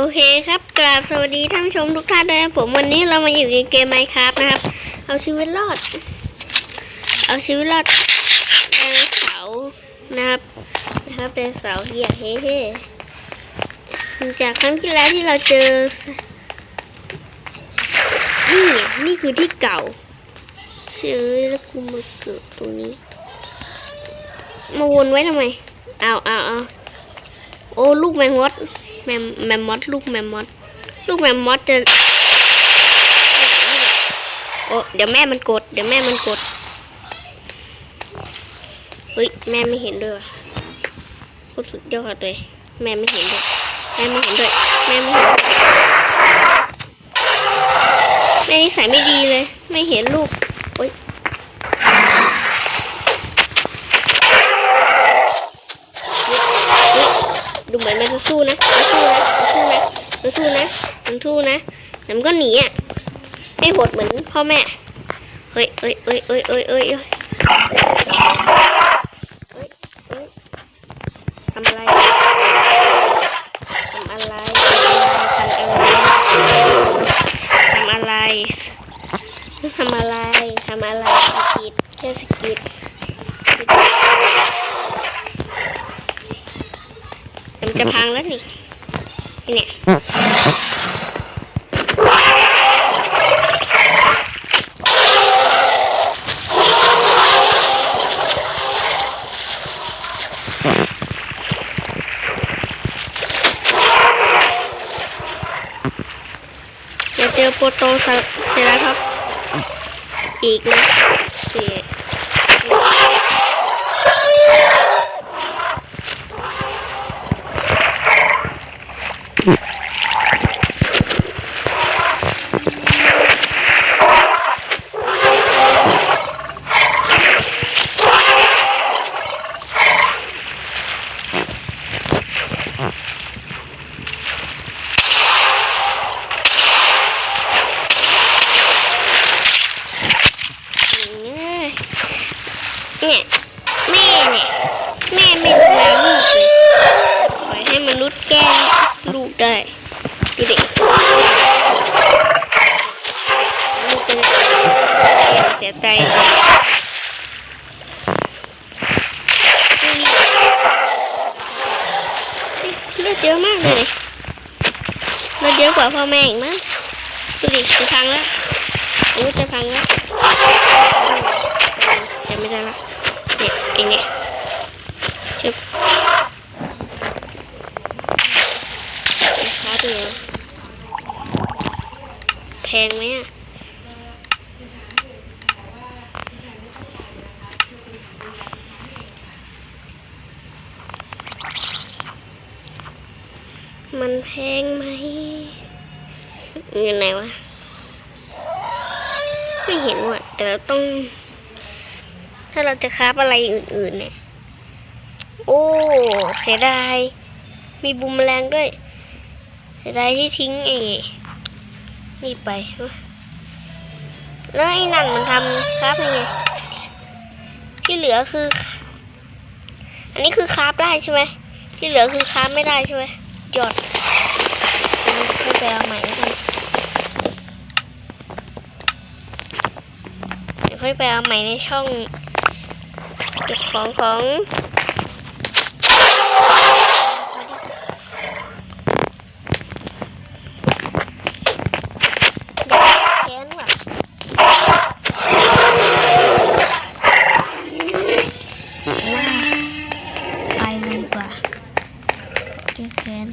โอเคครับกราบสวัสดีท่านผู้ชมทุกท่านด้วยครับผมวันนี้เรามาอยู่ในเกมไมค์ครับนะครับ เอาชีวิตรอด เอาชีวิตรอดในเสานะครับนะครับในเสาเฮียเฮ้เฮ้จากครั้งที่แล้วที่เราเจอ นี่นี่คือที่เก่าเชื่อแล้วกูมาเกิดตรงนี้ มาวนไว้ทำไมเอาเอาเอา โอ้ลูกแมงมดแมมแมมมอสลูกแมมมอสลูกแมมมอสจะโอ้เดี๋ยวแม่มันกด เดี๋ยวแม่มันกดเฮ้ยแม่ไม่เห็นด้วยว่ะโคตรสุดยอดเลยแม่ไม่เห็นด้วยแม่ไม่เห็นด้วยแม่ไม่เห็นแม่นิสัยไม่ดีเลย ไม่เห็นลูกโอ้ยเฮ้ยดูเหมือนมันจะสู้นะมันสู้นะมัน สู้นะมันสู้นะมันสู้นะแต่มันก็หนีอะ ไม่โหดเหมือนพ่อแม่ เฮ้ยเอ้ยเอ้ยเอ้ยเอ้ยเอ้ยเอ้ยเอ้ยเอ้ยทำอะไรทำอะไรทำอะไรทำอะไรทำอะไรสกิดแค่สกิดมันจะพังแล้วนี่นี่เนี่ย จะเจอโปรโตเซราครับ อีกนะสี่เนี่ยแม่เนี่ย แม่ไม่ดูแลลูกเลยปล่อยให้มนุษย์แกล้งลูกได้ดูดิลูกเป็นเสียใจเลยเลือดเยอะมากเลยเลือดเยอะกว่าพ่อแม่อีกมั้งดูดิจะพังแล้วโอ้จะพังแล้ว จะไม่ได้ละเนี่ยอย่างเงี้ย ชึบราตัวแพงไหมอะมันแพงไหมอยู่ไหนวะ ไม่เห็นว่ะ แต่เราต้อง ถ้าเราจะคราฟอะไรอื่นๆเนี่ย โอ้ เสียดาย มีบูมแมลงด้วย เสียดายที่ทิ้งไอ้นี่ไป แล้วไอ้นั่นมันทำคราฟยังไง ที่เหลือคือ อันนี้คือคราฟได้ใช่ไหม ที่เหลือคือคราฟไม่ได้ใช่ไหมยอดค่อยไปเอาใหม่แล้วกันเดี๋ยวค่อยไปเอาใหม่ในช่องเก็บของของแค้นว่ะว่าไปเลยดีกว่าแก้แค้น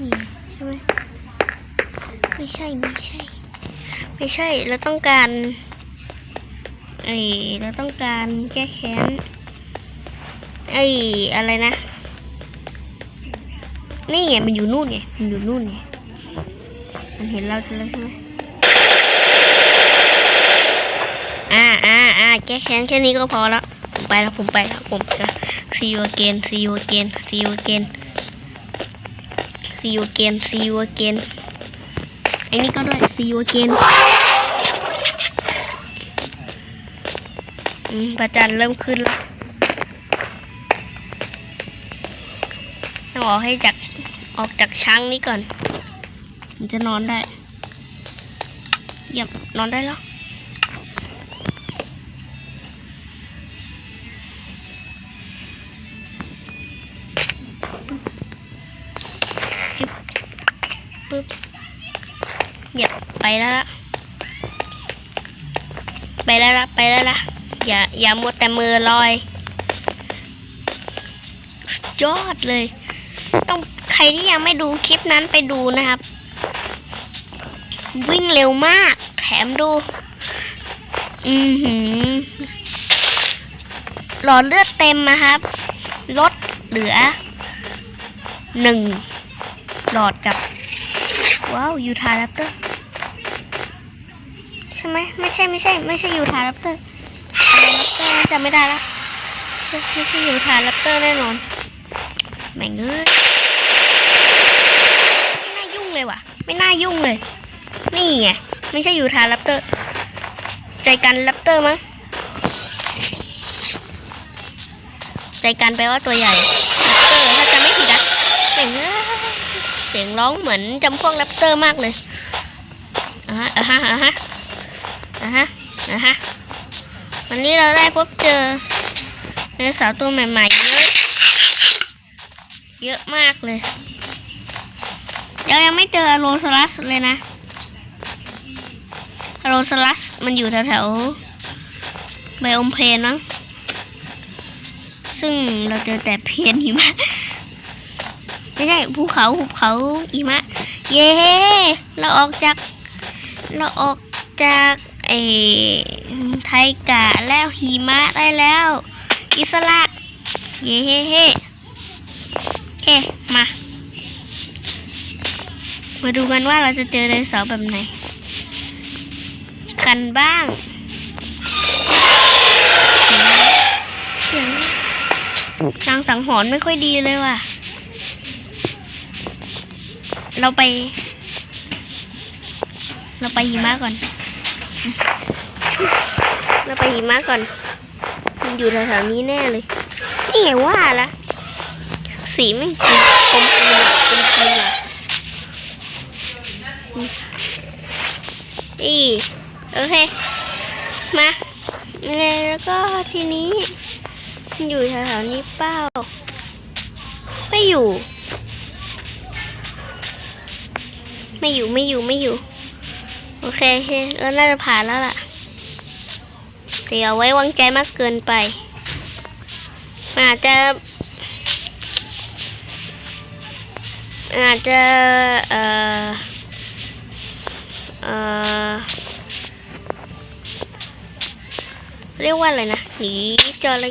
นี่ใช่ไหมไม่ใช่ ไม่ใช่ ไม่ ใช่เราต้องการไอ้เราต้องการแก้แค้นไอ้อะไรนะ นี่ไงมันอยู่นู่นไงมันอยู่นู่นไงมันเห็นเราแล้วใช่ไหมอ่าอ่าอ่าแก้แค้นแค่นี้ก็พอแล้วผมไปแล้วผมไปแล้วผมไปแล้ว see you again see you again see you again see you again see you again ไอ้นี่ก็ด้วย see you again อืมประจันเริ่มขึ้นแล้วต้องออกให้จากออกจากช้างนี้ก่อนมันจะนอนได้เหยียบนอนได้แล้วปึ๊บเหยียบไปแล้วละไปแล้วละไปแล้วละ อย่าอย่ามัวแต่มือลอยยอดเลย ต้องใครที่ยังไม่ดูคลิปนั้นไปดูนะครับ วิ่งเร็วมาก แถมดู อือหือ หลอดเลือดเต็มนะครับ ลดเหลือหนึ่งหลอดกับ ว้าว ยูทาแรปเตอร์ ใช่ไหม ไม่ใช่ไม่ใช่ ไม่ใช่ยูทาแรปเตอร์ เตอร์จำไม่ได้ละใช่ไม่ใช่อยูทาแรปเตอร์แน่นอนแม่งเอ้ยไม่น่ายุ่งเลยว่ะ ไม่น่ายุ่งเลย นี่ไงไม่ใช่อยูทาแรปเตอร์ ใจกันแรปเตอร์มั้งใจกันแปลว่าตัวใหญ่แรปเตอร์ถ้าจำไม่ผิดนะแม่งเอ้ยเสียงร้องเหมือนจำพวกแรปเตอร์มากเลยอะฮะอะฮะอะฮะอะฮะ วันนี้เราได้พบเจอไดโนเสาร์ตัวใหม่ๆเยอะ เยอะมากเลยเรายังไม่เจอโรสลัสเลยนะโรสลัสมันอยู่แถวๆไบโอมเพลนมั้งซึ่งเราเจอแต่เพลนหิมะไม่ใช่ภูเขาหุบเขาหิมะ เย้เราออกจาก เราออกจาก อ้ไทกะแล้วหิมะได้แล้ว อิสระเย้เฮ้เฮ้โอเคมา มาดูกันว่าเราจะเจอไดโนเสาร์แบบไหน กันบ้างเสียงนางสังหรณ์ไม่ค่อยดีเลยว่ะ เราไป เราไปหิมะก่อน เราไปหิมะก่อน มันอยู่แถวๆนี้แน่เลย นี่ไงว่าละสีไม่งกลมกลืนอะกลมกลืนอะอืมอีโอเค มาแล้วก็ทีนี้มันอยู่แถวๆนี้เป้า ไม่อยู่ ไม่อยู่ไม่อยู่ไม่อยู่ โอเคโอเคแล้วน่าจะผ่านแล้วล่ะแต่อย่าไว้วางใจมากเกินไปมันอาจจะอาจจะเอ่อเอ่อเรียกว่าอะไรนะหนีจระ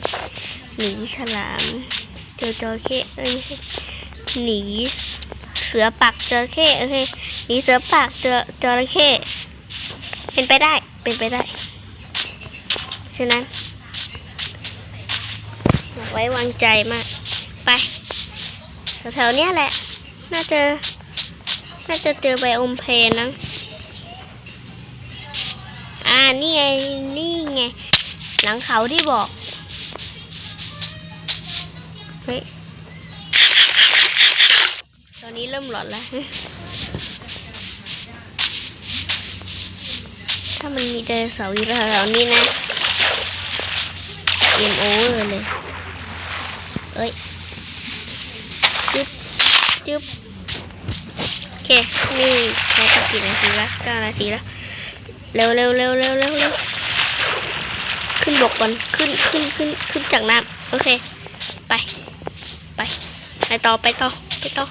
หนีฉลามเจอจระเข้เอ้ยหนี เสือปักจระเข้โอเคหนีเสือปักเจอจระเข้เป็นไปได้ เป็นไปได้ ฉะนั้นไว้วางใจมาก ไป แถวๆเนี้ยแหละ น่าจะ น่าจะเจอไบอมเพลนนะอ่า นี่ไง นี่ไง หลังเขาที่บอก ตอนนี้เริ่มหลอนแล้ว ถ้ามันมีไดโนเสาร์อยู่แถวนี้นะเกมโอเวอร์เลย เอ้ย จึ๊บ จึ๊บ โอเค นี่ใช้กี่นาทีละเก้านาทีละ เร็วเร็วเร็วเร็วเร็วเร็วขึ้นบกก่อน ขึ้นขึ้นขึ้นขึ้นจากน้ำโอเค ไป ไป ไปต่อ ไปต่อ ไปต่อ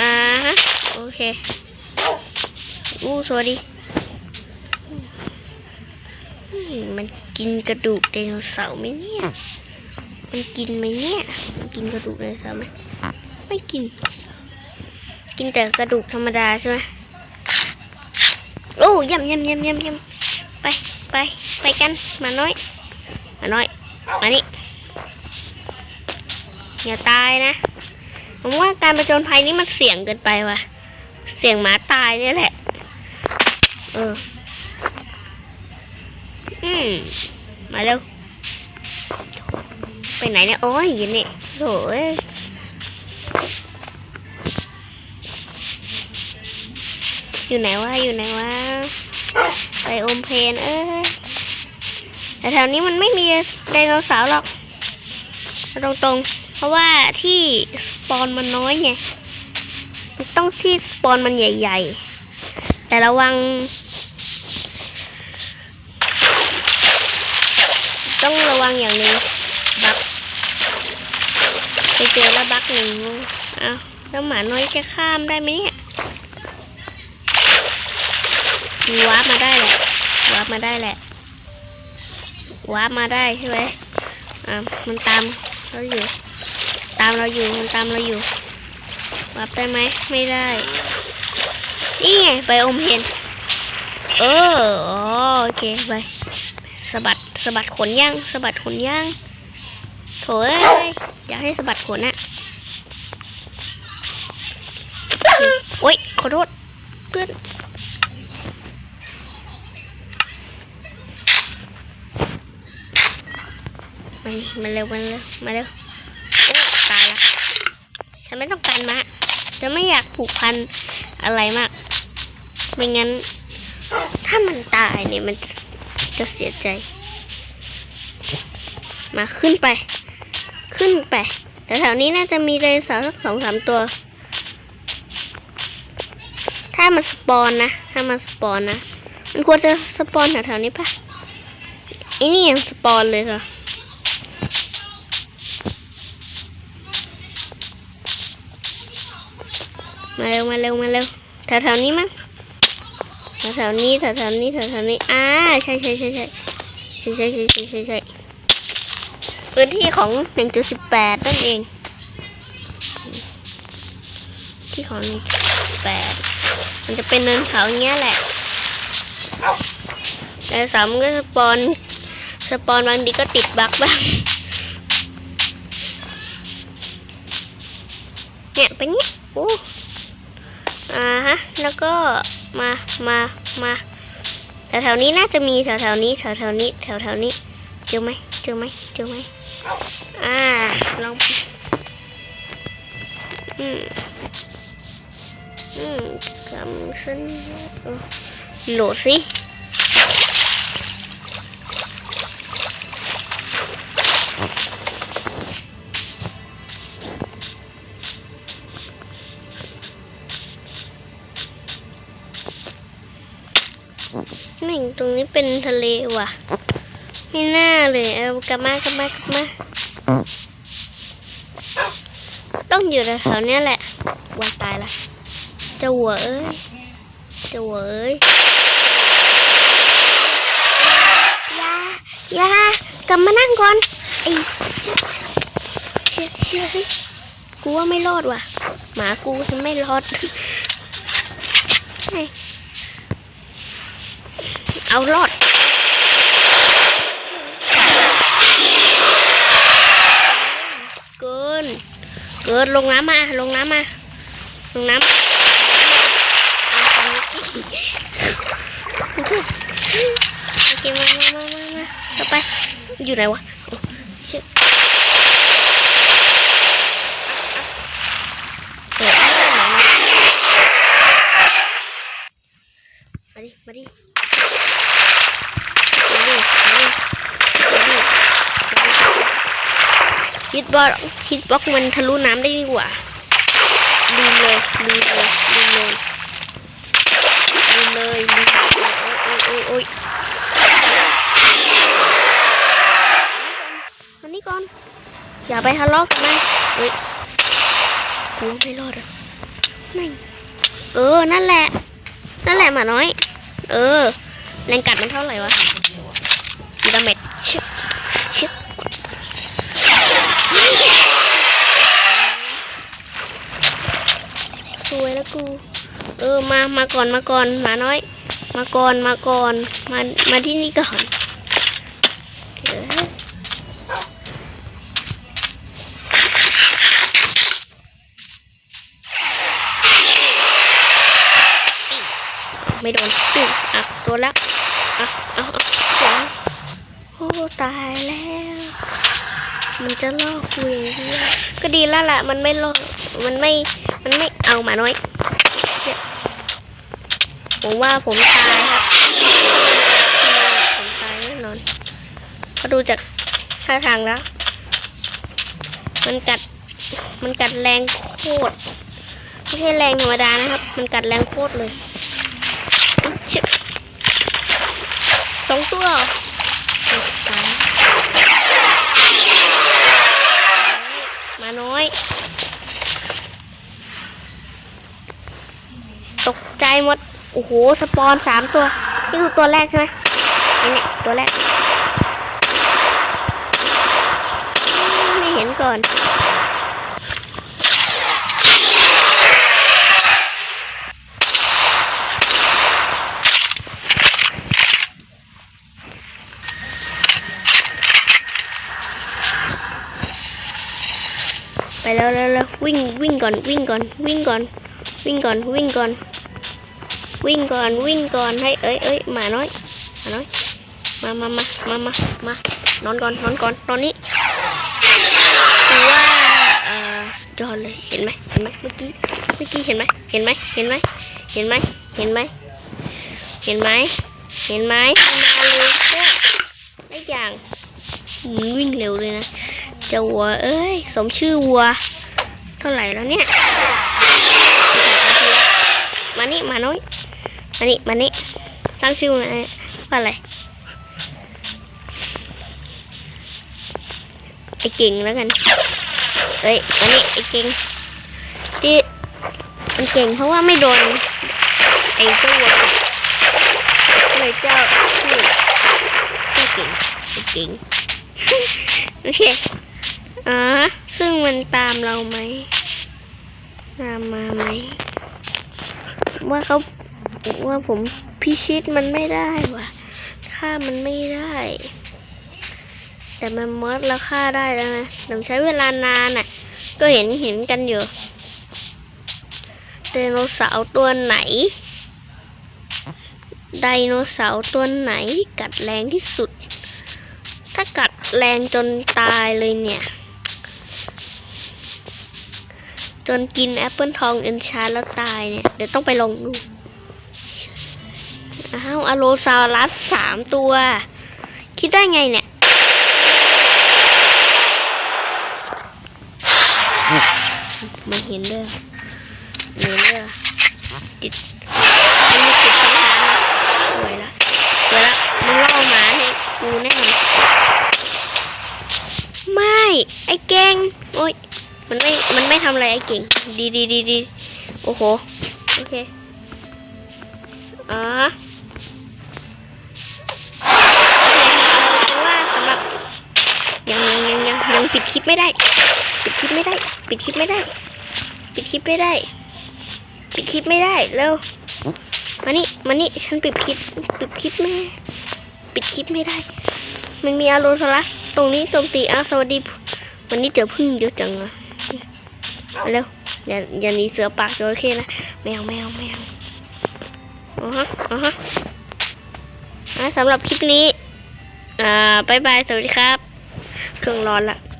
อ่าฮะโอเคอู้สวัสดีอืมมันกินกระดูกไดโนเสาร์ไหมเนี่ย มันกินไหมเนี่ย มันกินกระดูกไดโนเสาร์ไหมไม่กิน กินแต่กระดูกธรรมดาใช่ไหมโอ้ยำยำยำยำยำไปไปไปกันหมาน้อยหมาน้อย มานี่อย่าตายนะ ผมว่าการประจนภัยนี่มันเสี่ยงเกินไปว่ะ เสี่ยงหมาตายนี่แหละ เออ อืม มาเร็ว ไปไหนเนี่ย โอ้ยยินนี่โถ่อยู่ไหนวะ อยู่ไหนวะ ไปอมเพนเอ้ยแต่แถวนี้มันไม่มีไดโนเสาร์หรอก ตรงๆ เพราะว่าที่สปอนมันน้อยไงมันต้องที่สปอนมันใหญ่ ๆ แต่ระวัง ต้องระวังอย่างนึ่งบักไปเจอแล้วบักหนึ่งเอาแล้วหมาน้อยจะข้ามได้ไหมเนี่ยวาร์ปมาได้แหละวาร์ปมาได้แหละวาร์ปมาได้ใช่ไหมอ่ามันตามเราอยู่ ตามเราอยู่มันตามเราอยู่วาร์ปได้ไหมไม่ได้ นี่ไงไปอมเห็น เออโอเคไปสะบัดสะบัดขนย่างสะบัดขนย่างโถเอ้ยอยากให้สะบัดขนอะโอ๊ยขอโทษเพื่อนมานี่มาเร็วมาเร็วมาเร็ว ฉันไม่ต้องการมาจะไม่อยากผูกพันอะไรมาก ไม่งั้น ถ้ามันตายเนี่ยมันจะเสียใจ มาขึ้นไป ขึ้นไป แต่แถวนี้น่าจะมีไดโนเสาร์สักสองสามตัว ถ้ามันสปอนนะ ถ้ามันสปอนนะ มันควรจะสปอนแถวๆนี้ปะไอ้นี่ยังสปอนเลยเหรอ มาเร็วมาเร็วมาเร็วแถวๆนี้มั้งแถวๆนี้แถวๆนี้แถวๆนี้อ่าใช่ใช่ใช่ใช่ใช่ใช่ใช่ใช่ใช่ใช่พื้นที่ของหนึ่งจุดสิบแปดนั่นเอง ที่ของหนึ่งจุดแปดมันจะเป็นเนินเขาอย่างเงี้ยแหละแต่สามก็สปอนสปอนบางทีก็ติดบั๊กบ้างเนี่ยเป็นเนี้ยโอ้ อ่าฮะ แล้วก็มา มา มา แถวๆนี้น่าจะมีแถวๆนี้แถวๆนี้แถวๆนี้ เจอไหมเจอไหมเจอไหมอ่า ลอง อืม อืมกำขึ้นเออโหลดสิ แม่งตรงนี้เป็นทะเลว่ะ ไม่น่าเลยเอากลับมากลับมากลับมา ต้องอยู่แถวๆเนี้ยแหละวันตายละจะหัวเอ้ยจะหัวเอ้ยอยาอยากลับมานั่งก่อนไอ้เชี่ยเชี่ยเชี่ยกูว่าไม่รอดว่ะหมากูฉันไม่รอดเฮ้ เอารอดเกิน เกินลงน้ำมา ลงน้ำมา ลงน้ำโอเคมามามามามาต่อไป อยู่ไหนวะเชื่อเปิดไม่ได้ไหนวะมาดิ มาดิ มาดิ มาดิ มาดิ ฮิตบล็อกฮิตบล็อกมันทะลุน้ำได้ดีกว่าลืมเลยลืมเลยลืมเลยลืมเลยลืมเลยโอ้ยโอ้ยโอ้ยอันนี้ก่อน อย่าไปทะเลาะกันนะเฮ้ยกูไม่รอดอะแม่เออ นั่นแหละ นั่นแหละหมาน้อย เออ แรงกัดมันเท่าไหร่วะกีดาเมจชิบชิบ สวยแล้ว กู เออมามาก่อนมาก่อนหมาน้อย มาก่อนมาก่อนมามาที่นี่ก่อนไม่โดนอืมอะโดนแล้วอะเอาเอาสวยโอ้ตายแล้ว มันจะล่อกูอย่างเดียวก็ดีแล้วแหละมันไม่ล่อมันไม่ มันไม่เอาหมาน้อย ผมว่าผมตายครับ ผมตายแน่นอนเขาดูจากท่าทางแล้ว มันกัด มันกัดแรงโคตร ไม่ใช่แรงธรรมดานะครับ มันกัดแรงโคตรเลย สองตัวเหรอตัวสุดท้ายมาน้อย ตกใจหมด โอ้โห สปอนสามตัว นี่คือตัวแรกใช่ไหมนี่ตัวแรก ไม่เห็นก่อนไปแล้วแล้วแล้ววิ่งวิ่งก่อนวิ่งก่อนวิ่งก่อนวิ่งก่อนวิ่งก่อน วิ่งก่อนวิ่งก่อนให้เอ้ยเอ้ยหมาน้อยหมาน้อยมามามามามา มานอนก่อนนอนก่อนตอนนี้ถือว่าเอ่อยอดเลยเห็นไหมเห็นไหมเมื่อกี้เมื่อกี้เห็นไหมเห็นไหมเห็นไหมเห็นไหมเห็นไหมเห็นไหมเห็นไหมมาเร็วโคตรได้อย่างวิ่งเร็วเลยนะเจ้าวัวเอ้ยสมชื่อวัว เท่าไหร่แล้วเนี่ยมานี่มาน้อย มานี่มานี่ตั้งชื่อมาว่าอะไรไอ้เก่งแล้วกันเอ้ยมานี่ไอ้เก่งที่มันเก่งเพราะว่าไม่โดนไอ้เจ้าวัวเลยเจ้าชื่อเจ้าเก่งไอ้เก่งโอเคอ่าซึ่งมันตามเราไหมตามมาไหมว่าเขา ว่าผมพิชิตมันไม่ได้ว่ะฆ่ามันไม่ได้ แต่มันมอสแล้วฆ่าได้แล้วนะแต่ใช้เวลานานอะ ก็เห็นเห็นกันอยู่ไดโนเสาร์ตัวไหน ไดโนเสาร์ตัวไหนกัดแรงที่สุด ถ้ากัดแรงจนตายเลยเนี่ย จนกินแอปเปิลทองเอ็นชาร์แล้วตายเนี่ย เดี๋ยวต้องไปลองดู อ้าวอะโลซาวรัสสามตัว คิดได้ไงเนี่ยไม่เห็นเด้อเห็นเด้อติดมันมีติดสังหารนะสวยละสวยละมึงล่อหมาให้กูแน่นอนไม่ ไอ้เก่ง โอ้ย มันไม่ มันไม่ทำอะไรไอ้เก่ง ดีดีดีดีโอ้โห โอเคอ๋อเพราะว่าสำหรับ ยังยังยังยังยัง ปิดคลิปไม่ได้ ปิดคลิปไม่ได้ ปิดคลิปไม่ได้ ปิดคลิปไม่ได้ ปิดคลิปไม่ได้เร็วมานี่มานี่ฉันปิดคลิปปิดคลิปไม่ได้ปิดคลิปไม่ได้ มันมีอารมณ์สลัสตรงนี้โจมตีอ้าวสวัสดี วันนี้เจอพึ่งเยอะจังอะมาเร็วอย่าอย่าหนีเสือปากจระเข้นะแมวแมวแมวอ๋อฮะอ๋อฮะอะสำหรับคลิปนี้ อ่าบายบาย สวัสดีครับ เครื่องร้อนละ